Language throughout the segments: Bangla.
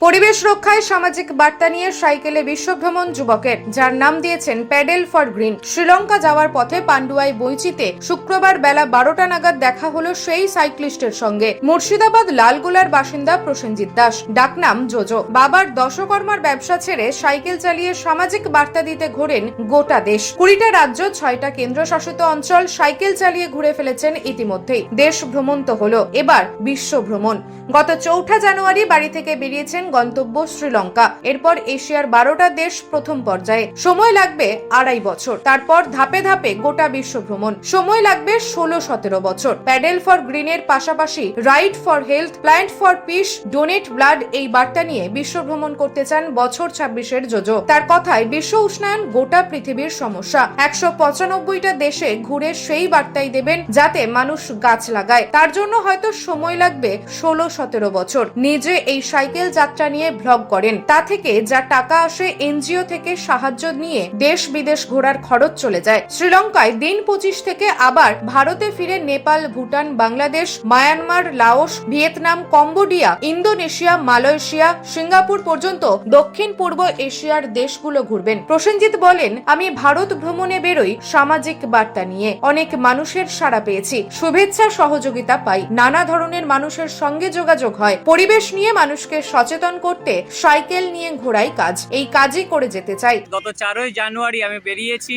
পরিবেশ রক্ষায় সামাজিক বার্তা নিয়ে সাইকেলে বিশ্বভ্রমণ যুবকের, যার নাম দিয়েছেন প্যাডেল ফর গ্রিন। শ্রীলঙ্কা যাওয়ার পথে পান্ডুয়াই বইচিতে শুক্রবার বেলা বারোটা নাগাদ দেখা হলো সেই সাইক্লিস্টের সঙ্গে। মুর্শিদাবাদ লালগোলার বাসিন্দা প্রসেনজিৎ দাস। ডাকনাম জোজো। বাবার দশকর্মার ব্যবসা ছেড়ে সাইকেল চালিয়ে সামাজিক বার্তা দিতে ঘোরেন গোটা দেশ। কুড়িটা রাজ্য, ছয়টা কেন্দ্রশাসিত অঞ্চল সাইকেল চালিয়ে ঘুরে ফেলেছেন ইতিমধ্যেই। দেশ ভ্রমণ তো হলো। এবার বিশ্ব ভ্রমণ। গত চৌঠা জানুয়ারি বাড়ি থেকে বেরিয়েছেন গন্তব্য শ্রীলঙ্কা। এরপর এশিয়ার বারোটা দেশ প্রথম পর্যায়ে। সময় লাগবে আড়াই বছর। তারপর ধাপে ধাপে গোটা বিশ্ব ভ্রমণ। সময় লাগবে ষোলো সতেরো বছর। প্যাডেল ফর গ্রিনের পাশাপাশি ride for health, plant for peace, donate blood এই বার্তা নিয়ে বিশ্ব ভ্রমণ করতে চান বছর ছাব্বিশের যোজো তার কথায়, বিশ্ব উষ্ণায়ন গোটা পৃথিবীর সমস্যা। একশো পঁচানব্বইটা দেশে ঘুরে সেই বার্তাই দেবেন যাতে মানুষ গাছ লাগায়। তার জন্য হয়তো সময় লাগবে ষোলো সতেরো বছর। নিজে এই সাইকেল যাত্রা নিয়ে ব্লগ করেন। তা থেকে যা টাকা আসে এনজিও থেকে সাহায্য নিয়ে দেশ বিদেশ ঘোরার খরচ চলে যায়। শ্রীলঙ্কায় দিন পঁচিশ থেকে আবার ভারতে ফিরে Nepal, Bhutan, Bangladesh, Myanmar, Laos, Vietnam, Cambodia, Indonesia, Malaysia, Singapore পর্যন্ত দক্ষিণ পূর্ব এশিয়ার দেশগুলো ঘুরবেন। প্রসেনজিৎ বলেন, আমি ভারত ভ্রমণে বেরোই সামাজিক বার্তা নিয়ে। অনেক মানুষের সাড়া পেয়েছি। শুভেচ্ছা সহযোগিতা পাই। নানা ধরনের মানুষের সঙ্গে যোগাযোগ হয়। পরিবেশ নিয়ে মানুষকে সচেতন করতে সাইকেল নিয়ে ঘোরাই কাজ। এই কাজই করে যেতে চাই। গত চারই জানুয়ারি আমি বেরিয়েছি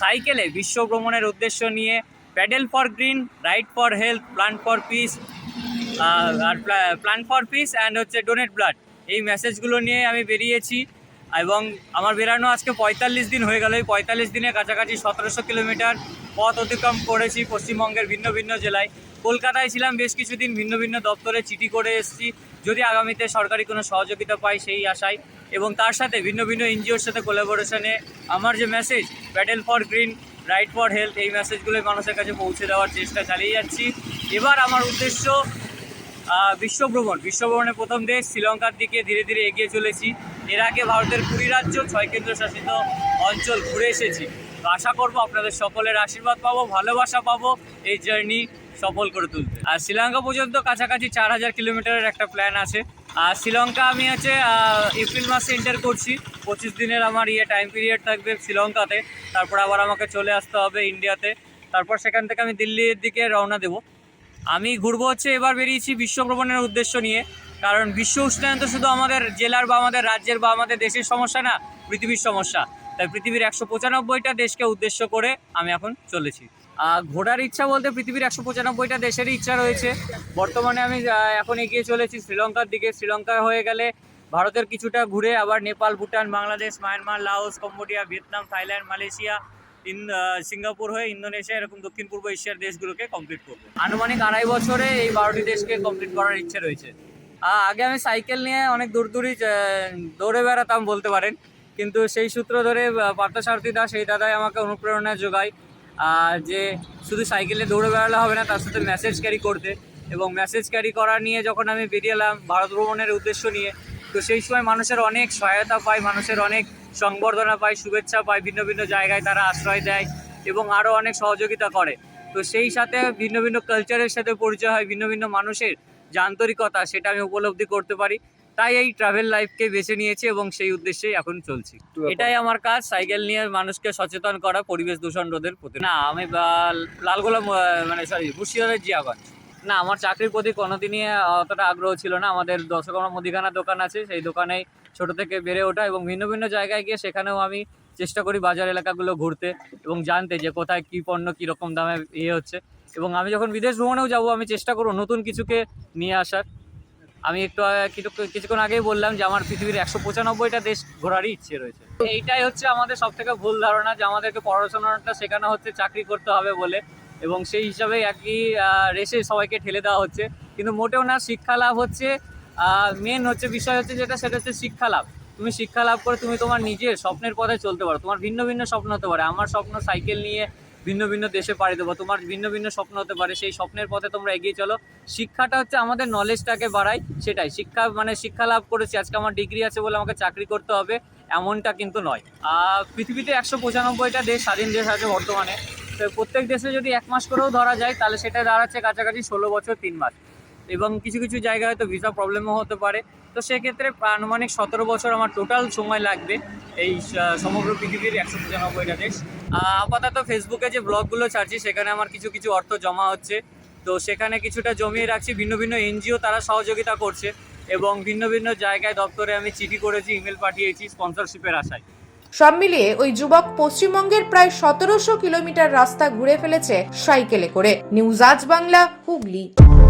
সাইকেলে বিশ্ব ভ্রমণের উদ্দেশ্য নিয়ে, pedal for green ride for health plant for peace R plan for peace and হচ্ছে ডোনেট ব্লাড। এই মেসেজগুলো নিয়ে আমি বেরিয়েছি এবং আমার বেরানো আজকে পঁয়তাল্লিশ দিন হয়ে গেল। এই পঁয়তাল্লিশ দিনের কাছাকাছি সতেরোশো কিলোমিটার পথ অতিক্রম করেছি পশ্চিমবঙ্গের ভিন্ন ভিন্ন জেলায়। কলকাতায় ছিলাম বেশ কিছুদিন, ভিন্ন ভিন্ন দপ্তরে চিঠি করে এসেছি। যদি আগামীতে সরকারি কোনো সহযোগিতা পাই সেই আশায় এবং তার সাথে ভিন্ন ভিন্ন এনজিওর সাথে কোলাবোরেশনে আমার যে message pedal for green ride for health এই মেসেজগুলো মানুষের কাছে পৌঁছে দেওয়ার চেষ্টা চালিয়ে যাচ্ছি। এবার আমার উদ্দেশ্য বিশ্বভ্রমণ বিশ্বভ্রমণের প্রথম দেশ, শ্রীলঙ্কার দিকে ধীরে ধীরে এগিয়ে চলেছি। এর আগে ভারতের কুড়ি রাজ্য, ছয় কেন্দ্রশাসিত অঞ্চল ঘুরে এসেছি। আশা করব আপনাদের সকলের আশীর্বাদ পাবো, ভালোবাসা পাবো, এই জার্নি সফল করে তুলতে। আর শ্রীলঙ্কা পর্যন্ত কাছাকাছি চার হাজার কিলোমিটারের একটা প্ল্যান আছে। আর শ্রীলঙ্কা আমি আছে এপ্রিল মাসে এন্টার করছি। পঁচিশ দিনের আমার ইয়ে টাইম পিরিয়ড থাকবে শ্রীলঙ্কাতে। তারপর আবার আমাকে চলে আসতে হবে ইন্ডিয়াতে। তারপর সেখান থেকে আমি দিল্লির দিকে রওনা দেবো। আমি ঘুরবো হচ্ছে, এবার বেরিয়েছি বিশ্ব ভ্রমণের উদ্দেশ্য নিয়ে। কারণ বিশ্ব উষ্ণায়ন তো শুধু আমাদের জেলার বা আমাদের রাজ্যের বা আমাদের দেশের সমস্যা না, পৃথিবীর সমস্যা। তাই পৃথিবীর একশো পঁচানব্বইটা দেশকে উদ্দেশ্য করে আমি এখন চলেছি। ঘোরার ইচ্ছা বলতে পৃথিবীর একশো পঁচানব্বইটা দেশেরই ইচ্ছা রয়েছে। বর্তমানে আমি এখন এগিয়ে চলেছি শ্রীলঙ্কার দিকে। শ্রীলঙ্কা হয়ে গেলে ভারতের কিছুটা ঘুরে আবার Nepal, Bhutan, Bangladesh, Myanmar, Laos, Cambodia, Vietnam, Thailand, Malaysia, in Singapore হয়ে ইন্দোনেশিয়া, এরকম দক্ষিণ পূর্ব এশিয়ার দেশগুলোকে কমপ্লিট করব। আনুমানিক আড়াই বছরে এই বারোটি দেশকে কমপ্লিট করার ইচ্ছে রয়েছে। আগে আমি সাইকেল নিয়ে অনেক দূর দূরই দৌড়ে বেড়াতাম বলতে পারেন। কিন্তু সেই সূত্র ধরে পার্থসারথী দাস এই দাদাই আমাকে অনুপ্রেরণা যোগায় যে শুধু সাইকেলে দৌড়ে বেড়ালে হবে না, তার সাথে মেসেজ ক্যারি করতে। এবং মেসেজ ক্যারি করা নিয়ে যখন আমি বেরিয়ে এলাম ভারত ভ্রমণের উদ্দেশ্য নিয়ে, তো সেই সময় মানুষের অনেক সহায়তা পাই মানুষের অনেক সংবর্ধনা পায়, শুভেচ্ছা পায়, ভিন্ন ভিন্ন জায়গায় তারা আশ্রয় দেয় এবং আরও অনেক সহযোগিতা করে। তো সেই সাথে ভিন্ন ভিন্ন কালচারের সাথে পরিচয় হয়, ভিন্ন ভিন্ন মানুষের যে আন্তরিকতা সেটা আমি উপলব্ধি করতে পারি। তাই এই ট্রাভেল লাইফকে বেছে নিয়েছি এবং সেই উদ্দেশ্যেই এখন চলছি। এটাই আমার কাজ সাইকেল নিয়ে মানুষকে সচেতন করা পরিবেশ দূষণ রোধের প্রতি। না আমি লালগোলা মানে সরি মুর্শিদাবাদের জিয়াগঞ্জ। না আমার চাকরির প্রতি কোনোদিনই অতটা আগ্রহ ছিল না। আমাদের দশকর্মা মুদিখানা দোকান আছে সেই দোকানেই ছোট থেকে বেড়ে ওঠা এবং ভিন্ন ভিন্ন জায়গায় গিয়ে সেখানেও আমি চেষ্টা করি বাজার এলাকাগুলো ঘুরতে এবং জানতে যে কোথায় কী পণ্য কীরকম দামে ইয়ে হচ্ছে। এবং আমি যখন বিদেশ ভ্রমণেও যাব আমি চেষ্টা করব নতুন কিছুকে নিয়ে আসার। আমি একটু কিছু- কিছুক্ষণ আগেই বললাম যে আমার পৃথিবীর একশো পঁচানব্বইটা দেশ ঘোরারই ইচ্ছে রয়েছে। এইটাই হচ্ছে আমাদের সব থেকে ভুল ধারণা যে আমাদেরকে পড়াশোনাটা শেখানো হচ্ছে, চাকরি করতে হবে বলে। এবং সেই হিসাবে একই রেসে সবাইকে ঠেলে দেওয়া হচ্ছে। কিন্তু মোটেও না, শিক্ষা লাভ হচ্ছে মেন হচ্ছে বিষয় হচ্ছে যেটা, সেটা হচ্ছে শিক্ষা লাভ। তুমি শিক্ষা লাভ করে তুমি তোমার নিজের স্বপ্নের পথে চলতে পারো। তোমার ভিন্ন ভিন্ন স্বপ্ন হতে পারে। আমার স্বপ্ন সাইকেল নিয়ে ভিন্ন ভিন্ন দেশে পাড়ি দেবো। তোমার ভিন্ন ভিন্ন স্বপ্ন হতে পারে, সেই স্বপ্নের পথে তোমরা এগিয়ে চলো। শিক্ষাটা হচ্ছে আমাদের নলেজটাকে বাড়ায়, সেটাই। শিক্ষা মানে শিক্ষা লাভ করেছি, আজকে আমার ডিগ্রি আছে বলে আমাকে চাকরি করতে হবে, এমনটা কিন্তু নয়। আর পৃথিবীতে একশো পঁচানব্বইটা দেশ, স্বাধীন দেশ আছে বর্তমানে। তো প্রত্যেক দেশে যদি এক মাস করেও ধরা যায়, তাহলে সেটা দাঁড়াচ্ছে কাছাকাছি ষোলো বছর তিন মাস। এবং কিছু কিছু জায়গায় হয়তো ভিসা প্রবলেমও হতে পারে। তো সেক্ষেত্রে আনুমানিক সতেরো বছর আমার টোটাল সময় লাগবে এই সমগ্র পৃথিবীর একশো পঁচানব্বইটা দেশ। আপাতত ফেসবুকে যে ব্লগগুলো ছাড়ছি, সেখানে আমার কিছু কিছু অর্থ জমা হচ্ছে। তো সেখানে কিছুটা জমিয়ে রাখছি। ভিন্ন ভিন্ন এনজিও তারা সহযোগিতা করছে এবং ভিন্ন ভিন্ন জায়গায় দপ্তরে আমি চিঠি করেছি ইমেল পাঠিয়েছি স্পন্সরশিপের আশায়। সব মিলিয়ে ওই যুবক পশ্চিমবঙ্গের প্রায় সতেরোশো কিলোমিটার রাস্তা ঘুরে ফেলেছে সাইকেলে করে। নিউজ আজ বাংলা, হুগলি।